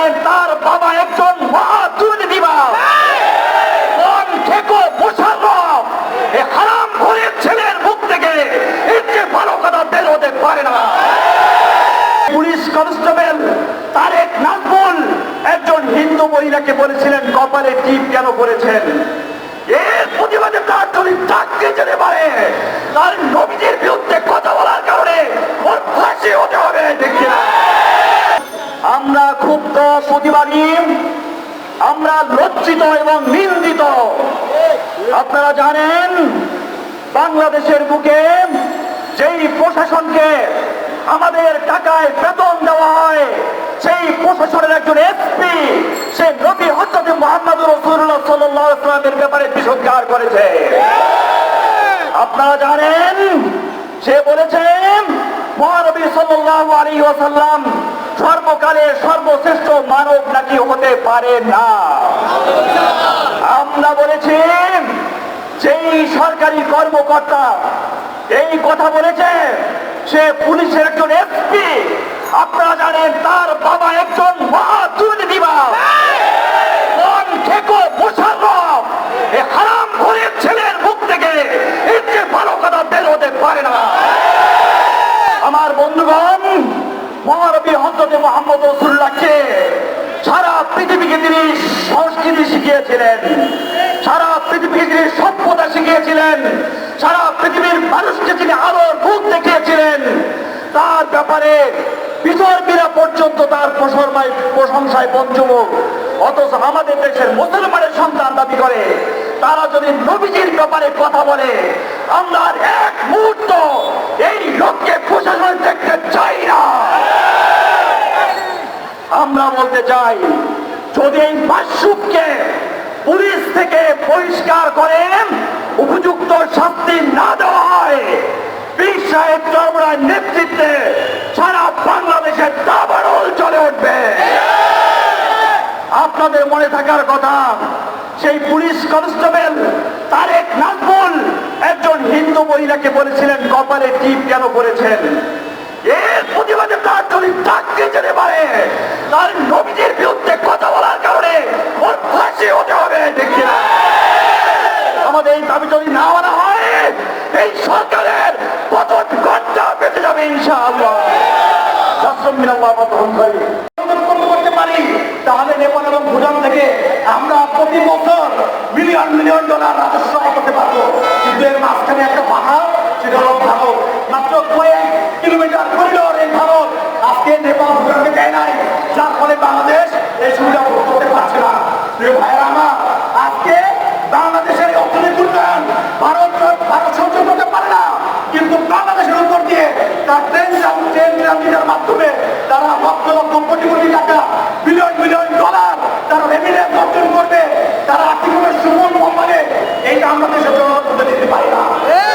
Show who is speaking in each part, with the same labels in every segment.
Speaker 1: জানেন তার বাবা একজন ছেলের মুখ থেকে পারে না। পুলিশ কনস্টেবল একজন হিন্দু মহিলাকে বলেছিলেন, কপালে টিপ কেন করেছেন এর প্রতিবাদে তার যদি চাকরি যেতে পারে তার নবীদের বিরুদ্ধে কথা বলার কারণে ওর ফাঁসি হতে হবে দেখি না আমরা ক্ষুব্ধ প্রতিবাদী। আমরা লজ্জিত এবং নিন্দিত। আপনারা জানেন, বাংলাদেশের বুকে যেই প্রশাসনকে আমাদের টাকায় বেতন দেওয়া হয়, সেই প্রশাসনের একজন এসপি, সে নবী হজরত মোহাম্মদ রসুল্লাহ সাল্লামের ব্যাপারে বিষোদ্গার করেছে। আপনারা জানেন, সে বলেছেন, মহানবী সাল্লাল্লাহু আলাইহি ওয়াসাল্লাম সর্বকালের সর্বশ্রেষ্ঠ মানব নাকি হতে পারে না? আমরা বলেছি, যেই সরকারি কর্মকর্তা এই কথা বলেছে, সে পুলিশের একজন এসপি। আপনারা জানেন, তার বাবা একজন মহা দুর্নীতিবাদ কোন ঠেকো মোশাররফ এ হারাম ঘরের ছেলের মুখ থেকে এর যে ভালো কথা বের হতে পারে না আমার বন্ধুগণ মহানবী হজরত মোহাম্মদ রসুল্লাহকে সারা পৃথিবীকে তিনি সংস্কৃতি শিখিয়েছিলেন। সারা পৃথিবীকে তিনি সভ্যতা শিখিয়েছিলেন। সারা পৃথিবীর মানুষকে তিনি আলোর মুখ দেখিয়েছিলেন। তার ব্যাপারে বিতর্কীরা পর্যন্ত তার প্রশংসায় প্রশংসায় পঞ্চমুখ। অথচ আমাদের দেশের মুসলমানের সন্তান দাবি করে, তারা যদি নবীজির ব্যাপারে কথা বলে, আমরা এক মুহূর্ত এই লোককে প্রশাসন দেখতে চাই না আমরা বলতে চাই যদি এই মাসুককে পুলিশ থেকে পরিষ্কার করেন উপযুক্ত শাস্তি না দেওয়া হয়, পীর সাহেব নেতৃত্বে সারা বাংলাদেশে দাবারল চলে উঠবে। আপনাদের মনে থাকার কথা, সেই পুলিশ কনস্টেবল তারেক নাজমুল একজন হিন্দু মহিলাকে বলেছিলেন, কপালে টিপ কেন করেছেন প্রতিবাদে তার যদি যেতে পারে। তার নবীদের বিরুদ্ধে কথা বলার কারণে ওর ফাঁসি হতে হবে না আমাদের এই দাবি যদি না মানা হয়, এই সরকারের পতন ঘণ্টা বেঁচে যাবে ইনশাআল্লাহ। তাহলে নেপাল এবং ভুটান থেকে আমরা প্রতি বছর মিলিয়ন মিলিয়ন ডলার রাজস্ব করতে পারব। কিন্তু এর মাঝখানে একটা পাহাড়, সেটা হলো ভারত মাত্র কয়েক কিলোমিটার করিডোর এই ভারত আজকে নেপাল ভুটানকে দেয় নাই যার ফলে বাংলাদেশ এই সুবিধা ভোগ করতে পারছে না প্রিয় ভাইয়েরা আমার আজকে বাংলাদেশের এই অর্থনৈতিক উন্নয়ন ভারত ভারত সহ্য করতে পারে না কিন্তু বাংলাদেশের উপর দিয়ে তার ট্রেন ট্রেন ট্রানজিটের মাধ্যমে তারা লক্ষ লক্ষ কোটি কোটি টাকা বিলিয়ন বিলিয়ন ডলার তারা রেমিডেন্স অর্জন করবে তারা আর্থিকভাবে সুমন মানে এইটা আমরা দেশের জনগণ করতে দিতে পারি না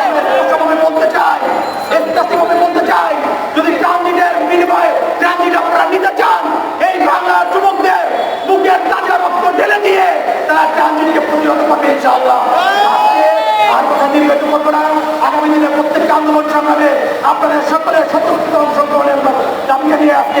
Speaker 1: আমরা স্পষ্টভাবে বলতে চাই স্পষ্টভাবে বলতে চাই যদি ট্রানজিটের বিনিময়ে ট্রানজিট আপনারা নিতে চান এই বাংলার যুবকদের বুকের তাজা রক্ত ঢেলে দিয়ে তারা ট্রানজিটকে প্রতিহত করবে ইনশাআল্লাহ আজকে আর কথা দীর্ঘায়িত করব না আগামী দিনে প্রত্যেকটা আন্দোলন সংগ্রামে আপনাদের সকলের স্বতঃস্ফূর্ত অংশগ্রহণের দাবিকে নিয়ে আজকে